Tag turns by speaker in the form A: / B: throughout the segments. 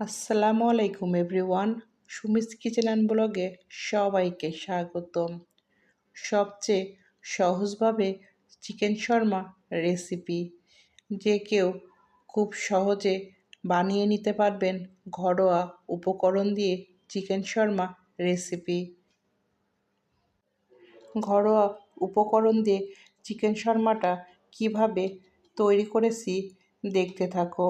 A: আসসালামু আলাইকুম everyone. Sumi's kitchen and ব্লগে সবাইকে স্বাগতম। সবচেয়ে সহজভাবে চিকেন শর্মা রেসিপি যে কেউ খুব সহজে বানিয়ে নিতে পারবেন ঘরোয়া উপকরণ দিয়ে চিকেন শর্মা রেসিপি। ঘরোয়া উপকরণ দিয়ে চিকেন শর্মাটা কীভাবে তৈরি করেছি দেখতে থাকো।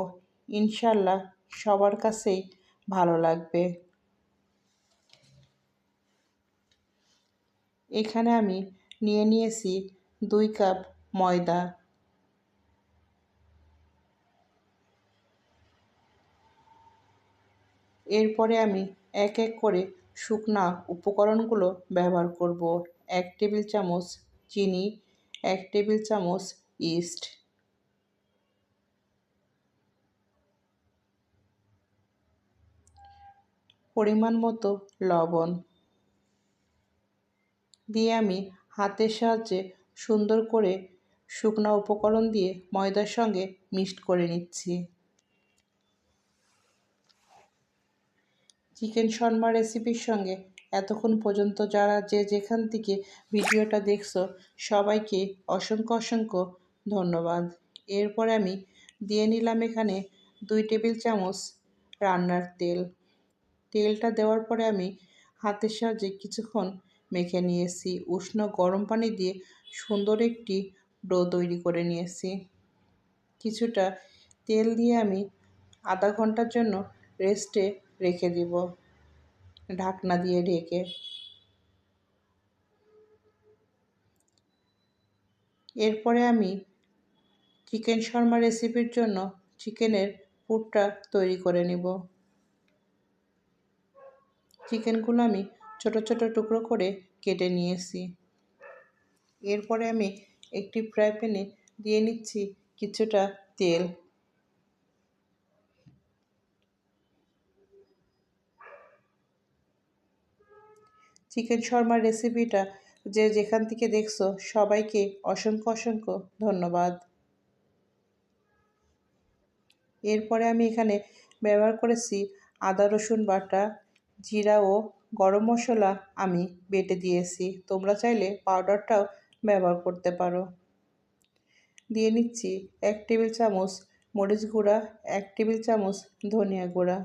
A: ইনশাল্লাহ সবার কাছেই ভালো লাগবে। এখানে আমি নিয়ে নিয়েছি দুই কাপ ময়দা। এরপরে আমি এক এক করে শুকনা উপকরণগুলো ব্যবহার করব। এক টেবিল চামচ চিনি, এক টেবিল চামচ ইস্ট। পরিমাণ মতো লবণ দিয়ে আমি হাতের সাহায্যে সুন্দর করে শুকনো উপকরণ দিয়ে ময়দার সঙ্গে মিক্সড করে নিচ্ছি। চিকেন শর্মা রেসিপির সঙ্গে এতক্ষণ পর্যন্ত যারা যে যেখান থেকে ভিডিওটা দেখছ, সবাইকে অসংখ্য অসংখ্য ধন্যবাদ। এরপরে আমি দিয়ে নিলাম এখানে দুই টেবিল চামচ রান্নার তেল। তেলটা দেওয়ার পরে আমি হাতের সাহায্যে কিছুক্ষণ মেখে নিয়েছি। উষ্ণ গরম পানি দিয়ে সুন্দর একটি ডো তৈরি করে নিয়েছি। কিছুটা তেল দিয়ে আমি আধা ঘণ্টার জন্য রেস্টে রেখে দিব। ঢাকনা দিয়ে ঢেকে। এরপরে আমি চিকেন শর্মা রেসিপির জন্য চিকেনের পুরটা তৈরি করে নিব। চিকেনগুলো আমি ছোট ছোট টুকরো করে কেটে নিয়েছি। এরপরে আমি একটি ফ্রাই প্যানে দিয়ে নিচ্ছি কিছুটা তেল। চিকেন শর্মার রেসিপিটা যে যেখান থেকে দেখছ, সবাইকে অসংখ্য অসংখ্য ধন্যবাদ। এরপরে আমি এখানে ব্যবহার করেছি আদা রসুন বাটা জিরা ও গরম মশলা আমি বেটে দিয়েছি। তোমরা চাইলে পাউডারটাও ব্যবহার করতে পারো। দিয়ে নিচ্ছি এক টেবিল চামচ মরিচ গুঁড়া, এক টেবিল চামচ ধনিয়া গুঁড়া।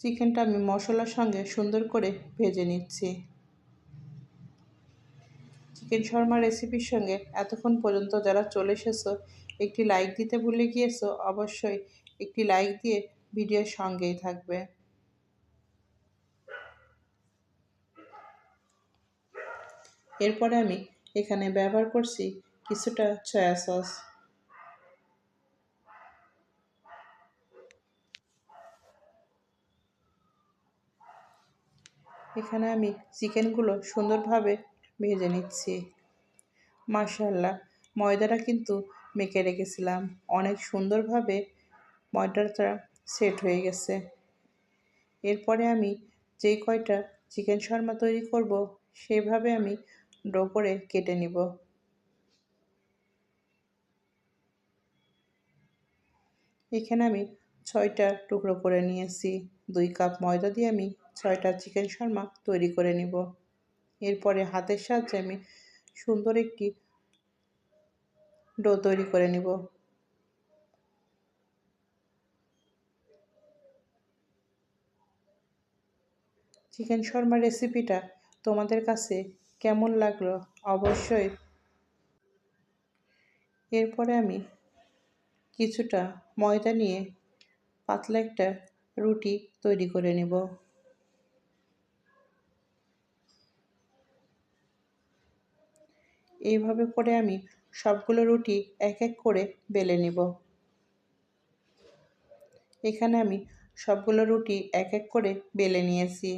A: চিকেনটা আমি মশলার সঙ্গে সুন্দর করে ভেজে নিচ্ছি। চিকেন শর্মা রেসিপির সঙ্গে এতক্ষণ পর্যন্ত যারা চলে এসেছ একটি লাইক দিতে ভুলে গিয়েছো? অবশ্যই একটি লাইক দিয়ে ভিডিওর সঙ্গেই থাকবে। এরপরে আমি এখানে ব্যবহার করছি কিছুটা সয়া সস এখানে আমি চিকেনগুলো সুন্দরভাবে ভেজে নিচ্ছি। মার্শাল্লাহ ময়দাটা কিন্তু মেখে রেখেছিলাম। অনেক সুন্দরভাবে ময়দাটা সেট হয়ে গেছে। এরপরে আমি যেই কয়টা চিকেন শর্মা তৈরি করব, সেভাবে আমি ডো করে কেটে নিব। এখানে আমি ছয়টা টুকরো করে নিয়েছি। দুই কাপ ময়দা দিয়ে আমি ছয়টা চিকেন শর্মা তৈরি করে নিব। এরপরে হাতের সাহায্যে আমি সুন্দর একটি ডো তৈরি করে নিব। চিকেন শর্মা রেসিপিটা তোমাদের কাছে কেমন লাগল অবশ্যই। এরপরে আমি কিছুটা ময়দা নিয়ে পাতলা একটা রুটি তৈরি করে নেব। এইভাবে করে আমি সবগুলো রুটি এক এক করে বেলে নিব। এখানে আমি সবগুলো রুটি এক এক করে বেলে নিয়েছি।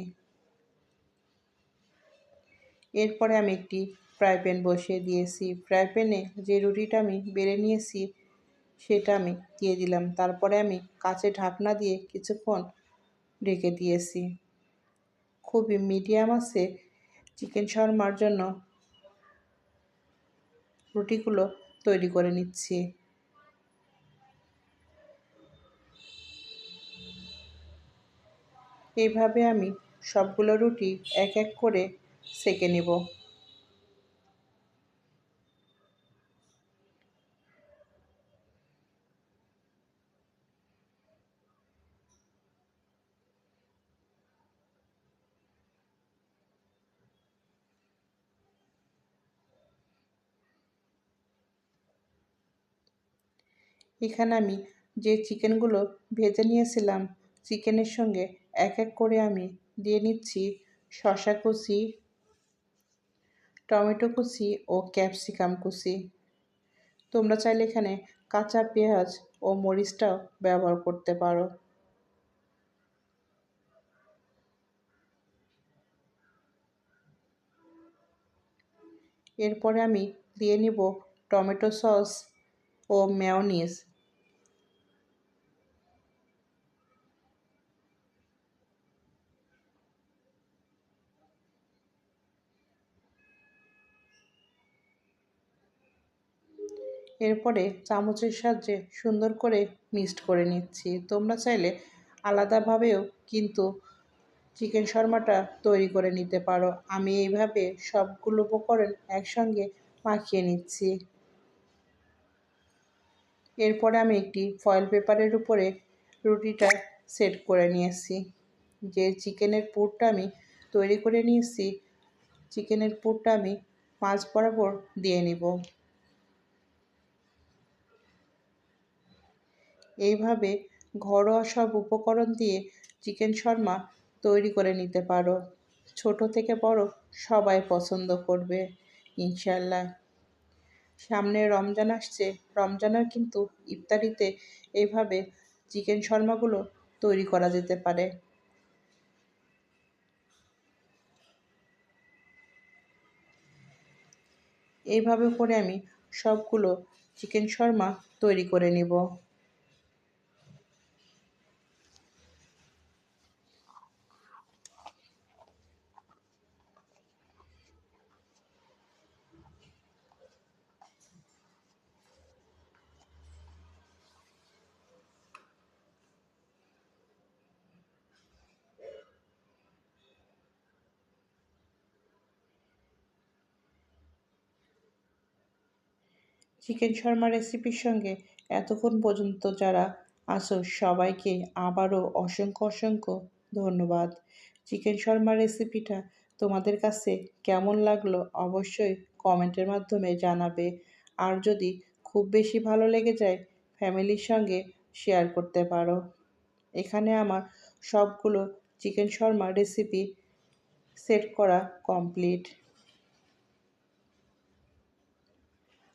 A: এরপরে আমি একটি ফ্রাই প্যান বসিয়ে দিয়েছি। ফ্রাই প্যানে যে রুটিটা আমি বেলে নিয়েছি, সেটা আমি দিয়ে দিলাম। তারপরে আমি কাছে ঢাকনা দিয়ে কিছুক্ষণ ঢেকে দিয়েছি। খুবই মিডিয়াম আছে চিকেন শর্মার জন্য রুটিগুলো তৈরি করে নিচ্ছি। এইভাবে আমি সবগুলো রুটি এক এক করে সেঁকে নেব। এখানে আমি যে চিকেনগুলো ভেজে নিয়েছিলাম, চিকেনের সঙ্গে এক এক করে আমি দিয়ে নিচ্ছি শশা কুচি, টমেটো কুচি ও ক্যাপসিকাম কুচি। তোমরা চাইলে এখানে কাঁচা পেঁয়াজ ও মরিচটাও ব্যবহার করতে পারো। এরপরে আমি দিয়ে নিব টমেটো সস ও মেয়নিজ এরপরে চামচের সাহায্যে সুন্দর করে মিক্সড করে নিচ্ছি। তোমরা চাইলে আলাদাভাবেও কিন্তু চিকেন শর্মাটা তৈরি করে নিতে পারো। আমি এইভাবে সবগুলো উপকরণ একসঙ্গে মাখিয়ে নিচ্ছি। এরপরে আমি একটি ফয়েল পেপারের উপরে রুটিটা সেট করে নিয়েছি। যে চিকেনের পুরটা আমি তৈরি করে নিয়েছি, চিকেনের পুরটা আমি মাছ বরাবর দিয়ে নিব। এইভাবে ঘরোয়া সব উপকরণ দিয়ে চিকেন শর্মা তৈরি করে নিতে পারো। ছোট থেকে বড় সবাই পছন্দ করবে ইনশাল্লাহ সামনে রমজান আসছে। রমজানের কিন্তু ইফতারিতে এইভাবে চিকেন শর্মাগুলো তৈরি করা যেতে পারে। এইভাবে করে আমি সবগুলো চিকেন শর্মা তৈরি করে নিব। চিকেন শর্মা রেসিপির সঙ্গে এতক্ষণ পর্যন্ত যারা আসো সবাইকে আবারও অসংখ্য অসংখ্য ধন্যবাদ। চিকেন শর্মা রেসিপিটা তোমাদের কাছে কেমন লাগল অবশ্যই কমেন্টের মাধ্যমে জানাবে। আর যদি খুব বেশি ভালো লেগে যায়, ফ্যামিলির সঙ্গে শেয়ার করতে পারো। এখানে আমার সবগুলো চিকেন শর্মা রেসিপি সেট করা কমপ্লিট